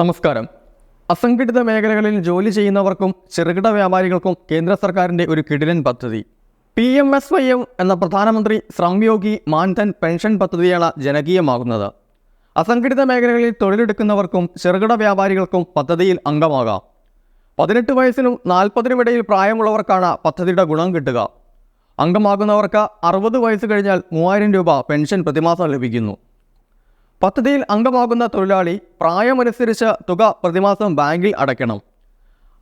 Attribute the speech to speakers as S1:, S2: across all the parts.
S1: നമസ്കാരം. അസംഘടിത മേഖലകളിൽ ജോലി ചെയ്യുന്നവർക്കും ചെറുകിട വ്യാപാരികൾക്കും കേന്ദ്ര സർക്കാരിന്റെ ഒരു കിടിലൻ പദ്ധതി. P M S Y M എന്ന പ്രധാനമന്ത്രി ശ്രംയോഗി മാൻധൻ പെൻഷൻ പദ്ധതിയാണ് ജനകീയമാകുന്നത്. അസംഘടിത മേഖലകളിൽ തൊഴിലെടുക്കുന്നവർക്കും ചെറുകിട വ്യാപാരികൾക്കും പദ്ധതിയിൽ അംഗമാകാം. പതിനെട്ട് വയസ്സിനും നാൽപ്പതിനുമിടയിൽ പ്രായമുള്ളവർക്കാണ് പദ്ധതിയുടെ ഗുണം കിട്ടുക. അംഗമാകുന്നവർക്ക് അറുപത് വയസ്സ് കഴിഞ്ഞാൽ മൂവായിരം രൂപ പെൻഷൻ പ്രതിമാസം ലഭിക്കുന്നു. പദ്ധതിയിൽ അംഗമാകുന്ന തൊഴിലാളി പ്രായമനുസരിച്ച് തുക പ്രതിമാസം ബാങ്കിൽ അടയ്ക്കണം.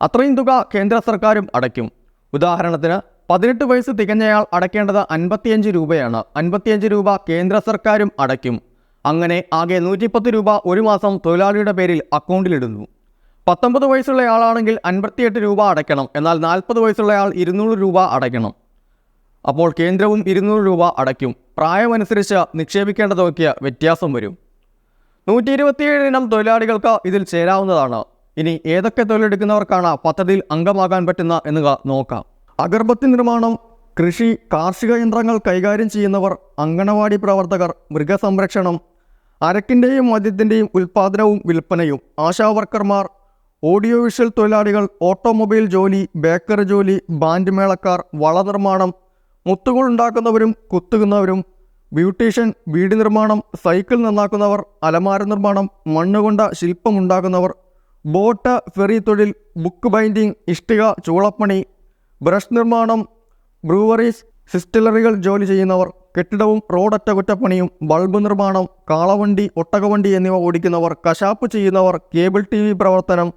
S1: അത്രയും തുക കേന്ദ്ര സർക്കാരും അടയ്ക്കും. ഉദാഹരണത്തിന് പതിനെട്ട് വയസ്സ് തികഞ്ഞയാൾ അടയ്ക്കേണ്ടത് അൻപത്തിയഞ്ച് രൂപയാണ്. അൻപത്തിയഞ്ച് രൂപ കേന്ദ്ര സർക്കാരും അടയ്ക്കും. അങ്ങനെ ആകെ നൂറ്റിപ്പത്ത് രൂപ ഒരു മാസം തൊഴിലാളിയുടെ പേരിൽ അക്കൗണ്ടിലിടുന്നു. പത്തൊമ്പത് വയസ്സുള്ളയാളാണെങ്കിൽ അൻപത്തിയെട്ട് രൂപ അടയ്ക്കണം. എന്നാൽ നാൽപ്പത് വയസ്സുള്ളയാൾ ഇരുന്നൂറ് രൂപ അടയ്ക്കണം. അപ്പോൾ കേന്ദ്രവും ഇരുന്നൂറ് രൂപ അടയ്ക്കും. പ്രായമനുസരിച്ച് നിക്ഷേപിക്കേണ്ടതൊക്കെ വ്യത്യാസം വരും. നൂറ്റി ഇരുപത്തിയേഴ് ഇനം തൊഴിലാളികൾക്ക് ഇതിൽ ചേരാവുന്നതാണ്. ഇനി ഏതൊക്കെ തൊഴിലെടുക്കുന്നവർക്കാണ് പദ്ധതിയിൽ അംഗമാകാൻ പറ്റുന്ന എന്നുക നോക്കാം. അഗർബത്തി നിർമ്മാണം കൃഷി കാർഷിക യന്ത്രങ്ങൾ കൈകാര്യം ചെയ്യുന്നവർ അങ്കണവാടി പ്രവർത്തകർ മൃഗസംരക്ഷണം അരക്കിന്റെയും മദ്യത്തിന്റെയും ഉൽപ്പാദനവും വിൽപ്പനയും ആശാ വർക്കർമാർ ഓഡിയോ വിഷ്വൽ തൊഴിലാളികൾ ഓട്ടോമൊബൈൽ ജോലി ബേക്കറി ജോലി ബാൻഡ് മേളക്കാർ വള നിർമ്മാണം മുത്തുകൾ ഉണ്ടാക്കുന്നവരും കുത്തുകുന്നവരും ബ്യൂട്ടീഷ്യൻ വീട് നിർമ്മാണം സൈക്കിൾ നന്നാക്കുന്നവർ അലമാര നിർമ്മാണം മണ്ണുകൊണ്ട ശില്പമുണ്ടാക്കുന്നവർ ബോട്ട് ഫെറി തൊഴിൽ ബുക്ക് ബൈൻഡിംഗ് ഇഷ്ടിക ചൂളപ്പണി ബ്രഷ് നിർമ്മാണം ബ്രൂവറീസ് സിസ്റ്റിലറികൾ ജോലി ചെയ്യുന്നവർ കെട്ടിടവും റോഡ് അറ്റകുറ്റപ്പണിയും ബൾബ് നിർമ്മാണം കാളവണ്ടി ഒട്ടകവണ്ടി എന്നിവ ഓടിക്കുന്നവർ കശാപ്പ് ചെയ്യുന്നവർ കേബിൾ ടി വി പ്രവർത്തനം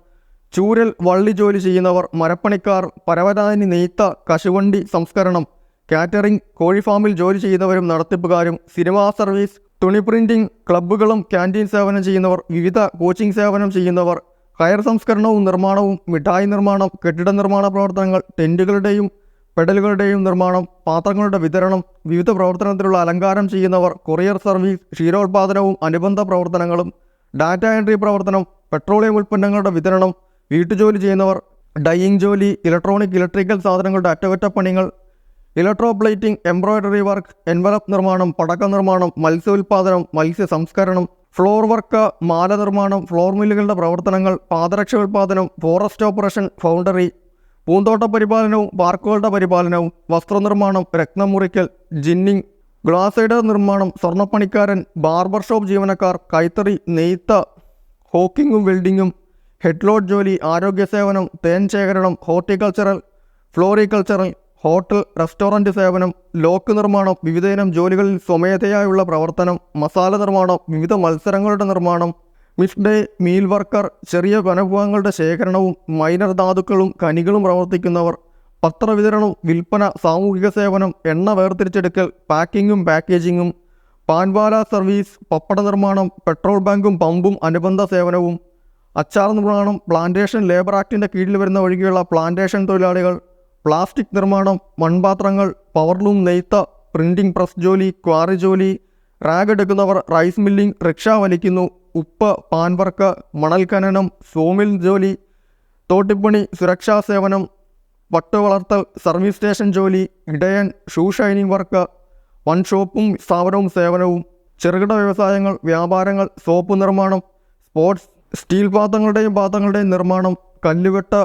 S1: ചൂരൽ വള്ളി ജോലി ചെയ്യുന്നവർ മരപ്പണിക്കാർ പരവതാനി നെയ്ത്ത കശുവണ്ടി സംസ്കരണം കാറ്ററിംഗ് കോഴി ഫാമിൽ ജോലി ചെയ്യുന്നവരും നടത്തിപ്പുകാരും സിനിമാ സർവീസ് തുണി പ്രിന്റിംഗ് ക്ലബ്ബുകളും ക്യാന്റീൻ സേവനം ചെയ്യുന്നവർ വിവിധ കോച്ചിംഗ് സേവനം ചെയ്യുന്നവർ കയർ സംസ്കരണവും നിർമ്മാണവും മിഠായി നിർമ്മാണം കെട്ടിട നിർമ്മാണ പ്രവർത്തനങ്ങൾ ടെന്റുകളുടെയും പെഡലുകളുടെയും നിർമ്മാണം പാത്രങ്ങളുടെ വിതരണം വിവിധ പ്രവർത്തനത്തിലുള്ള അലങ്കാരം ചെയ്യുന്നവർ കൊറിയർ സർവീസ് ക്ഷീരോത്പാദനവും അനുബന്ധ പ്രവർത്തനങ്ങളും ഡാറ്റ എൻട്രി പ്രവർത്തനം പെട്രോളിയം ഉൽപ്പന്നങ്ങളുടെ വിതരണം വീട്ടുജോലി ചെയ്യുന്നവർ ഡൈയിങ് ജോലി ഇലക്ട്രോണിക് ഇലക്ട്രിക്കൽ സാധനങ്ങളുടെ അറ്റകുറ്റപ്പണികൾ ഇലക്ട്രോപ്ലേറ്റിംഗ് എംബ്രോയിഡറി വർക്ക് എൻവലപ്പ് നിർമ്മാണം പടക്ക നിർമ്മാണം മത്സ്യോൽപാദനം മത്സ്യ സംസ്കരണം ഫ്ലോർ വർക്ക് മാല നിർമ്മാണം ഫ്ലോർ മില്ലുകളുടെ പ്രവർത്തനങ്ങൾ പാദരക്ഷ ഉൽപാദനം ഫോറസ്റ്റ് ഓപ്പറേഷൻ ഫൗണ്ടറി പൂന്തോട്ട പരിപാലനവും പാർക്കുകളുടെ പരിപാലനവും വസ്ത്രനിർമ്മാണം രത്നമുറിക്കൽ ജിന്നിങ് ഗ്ലാസൈഡർ നിർമ്മാണം സ്വർണപ്പണിക്കാരൻ ബാർബർ ഷോപ്പ് ജീവനക്കാർ കൈത്തറി നെയ്ത്ത് ഹോക്കിങ്ങും വെൽഡിങ്ങും ഹെഡ്ലോഡ് ജോലി ആരോഗ്യ സേവനം തേൻ ശേഖരണം ഹോർട്ടിക്കൾച്ചറൽ ഫ്ലോറിക്കൾച്ചറൽ ഹോട്ടൽ റെസ്റ്റോറന്റ് സേവനം ലോക്ക് നിർമ്മാണം വിവിധയിനം ജോലികളിൽ സ്വമേധയായുള്ള പ്രവർത്തനം മസാല നിർമ്മാണം വിവിധ മത്സരങ്ങളുടെ നിർമ്മാണം മിസ് ഡേ മീൽ വർക്കർ ചെറിയ വനഭവങ്ങളുടെ ശേഖരണവും മൈനർ ധാതുക്കളും കനികളും പ്രവർത്തിക്കുന്നവർ പത്രവിതരണം വിൽപ്പന സാമൂഹിക സേവനം എണ്ണ വേർതിരിച്ചെടുക്കൽ പാക്കിങ്ങും പാക്കേജിങ്ങും പാൻവാല സർവീസ് പപ്പട നിർമ്മാണം പെട്രോൾ ബാങ്കും പമ്പും അനുബന്ധ സേവനവും അച്ചാർ നിർമ്മാണം പ്ലാന്റേഷൻ ലേബർ ആക്ടിന്റെ കീഴിൽ വരുന്ന ഒഴികെയുള്ള പ്ലാന്റേഷൻ തൊഴിലാളികൾ പ്ലാസ്റ്റിക് നിർമ്മാണം മൺപാത്രങ്ങൾ പവർലൂം നെയ്ത്ത പ്രിന്റിംഗ് പ്രസ് ജോലി ക്വാറി ജോലി റാഗ് എടുക്കുന്നവർ റൈസ് മില്ലിംഗ് റിക്ഷ വലിക്കുന്നു ഉപ്പ് പാൻ വർക്ക് മണൽ ഖനനം സോമിൽ ജോലി തോട്ടിപ്പണി സുരക്ഷാ സേവനം വളർത്തൽ സർവീസ് സ്റ്റേഷൻ ജോലി ഇടയൻ ഷൂ ഷൈനിങ് വർക്ക് വൺ ഷോപ്പും സ്ഥാപനവും സേവനവും ചെറുകിട വ്യവസായങ്ങൾ വ്യാപാരങ്ങൾ സോപ്പ് നിർമ്മാണം സ്പോർട്സ് സ്റ്റീൽ പാത്രങ്ങളുടെയും പാത്രങ്ങളുടെയും നിർമ്മാണം കല്ലുവെട്ട്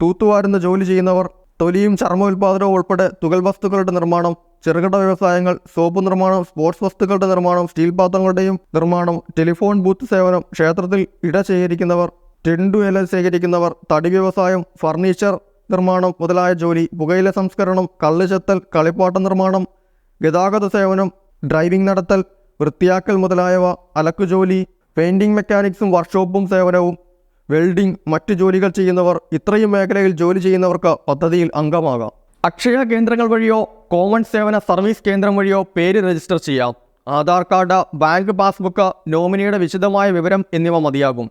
S1: തൂത്തുവാരുന്ന ജോലി ചെയ്യുന്നവർ തൊലിയും ചർമ്മോൽപാദനവും ഉൾപ്പെടെ തുകൽ വസ്തുക്കളുടെ നിർമ്മാണം ചെറുകിട വ്യവസായങ്ങൾ സോപ്പ് നിർമ്മാണം സ്പോർട്സ് വസ്തുക്കളുടെ നിർമ്മാണം സ്റ്റീൽ പാത്രങ്ങളുടെയും നിർമ്മാണം ടെലിഫോൺ ബൂത്ത് സേവനം ക്ഷേത്രത്തിൽ ഇട ശേഖരിക്കുന്നവർ ടെണ്ടു ഇല ശേഖരിക്കുന്നവർ തടി വ്യവസായം ഫർണിച്ചർ നിർമ്മാണം മുതലായ ജോലി പുകയില സംസ്കരണം കള്ള് ചെത്തൽ കളിപ്പാട്ട നിർമ്മാണം ഗതാഗത സേവനം ഡ്രൈവിംഗ് നടത്തൽ വൃത്തിയാക്കൽ മുതലായവ അലക്കുജോലി പെയിന്റിംഗ് മെക്കാനിക്സും വർക്ക്ഷോപ്പും സേവനവും വെൽഡിംഗ് മറ്റു ജോലികൾ ചെയ്യുന്നവർ ഇത്രയും മേഖലയിൽ ജോലി ചെയ്യുന്നവർക്ക് പദ്ധതിയിൽ അംഗമാകാം. അക്ഷയ കേന്ദ്രങ്ങൾ വഴിയോ കോമൺ സേവന സർവീസ് കേന്ദ്രം വഴിയോ പേര് രജിസ്റ്റർ ചെയ്യാം. ആധാർ കാർഡ് ബാങ്ക് പാസ്ബുക്ക് നോമിനിയുടെ വിശദമായ വിവരം എന്നിവ മതിയാകും.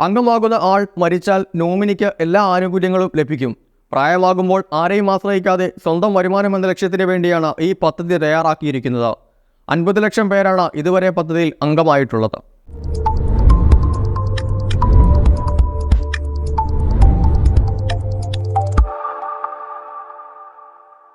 S1: അംഗമാകുന്ന ആൾ മരിച്ചാൽ നോമിനിക്ക് എല്ലാ ആനുകൂല്യങ്ങളും ലഭിക്കും. പ്രായമാകുമ്പോൾ ആരെയും ആശ്രയിക്കാതെ സ്വന്തം വരുമാനം എന്ന ലക്ഷ്യത്തിന് വേണ്ടിയാണ് ഈ പദ്ധതി തയ്യാറാക്കിയിരിക്കുന്നത്. അൻപത് ലക്ഷം പേരാണ് ഇതുവരെ പദ്ധതിയിൽ അംഗമായിട്ടുള്ളത്.